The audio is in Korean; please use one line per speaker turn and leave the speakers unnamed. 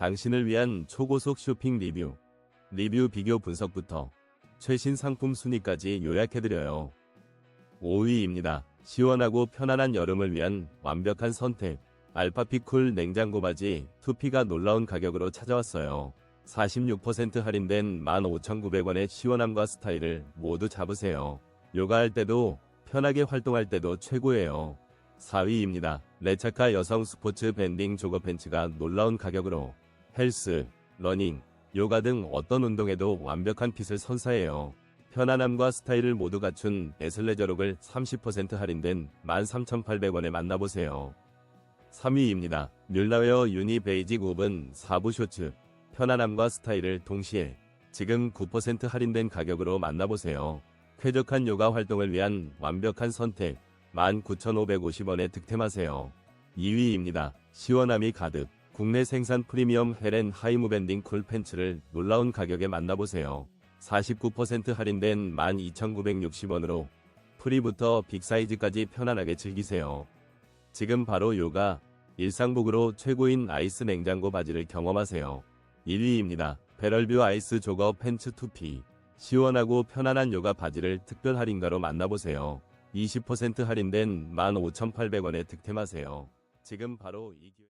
당신을 위한 초고속 쇼핑 리뷰. 리뷰 비교 분석부터 최신 상품 순위까지 요약해드려요. 5위입니다. 시원하고 편안한 여름을 위한 완벽한 선택. 알파피쿨 냉장고 바지 2P가 놀라운 가격으로 찾아왔어요. 46% 할인된 15,900원의 시원함과 스타일을 모두 잡으세요. 요가할 때도 편하게 활동할 때도 최고예요. 4위입니다. 레차카 여성 스포츠 밴딩 조거 팬츠가 놀라운 가격으로 헬스, 러닝, 요가 등 어떤 운동에도 완벽한 핏을 선사해요. 편안함과 스타일을 모두 갖춘 에슬레저록을 30% 할인된 13,800원에 만나보세요. 3위입니다. 뮬라웨어 유니 베이직 옵은 4부 쇼츠. 편안함과 스타일을 동시에 지금 9% 할인된 가격으로 만나보세요. 쾌적한 요가 활동을 위한 완벽한 선택 19,550원에 득템하세요. 2위입니다. 시원함이 가득 국내 생산 프리미엄 헤렌 하이무 밴딩 쿨 팬츠를 놀라운 가격에 만나보세요. 49% 할인된 12,960원으로 프리부터 빅사이즈까지 편안하게 즐기세요. 지금 바로 요가, 일상복으로 최고인 아이스 냉장고 바지를 경험하세요. 1위입니다. 베럴뷰 아이스 조거 팬츠 2P. 시원하고 편안한 요가 바지를 특별 할인가로 만나보세요. 20% 할인된 15,800원에 득템하세요. 지금 바로 이 기회...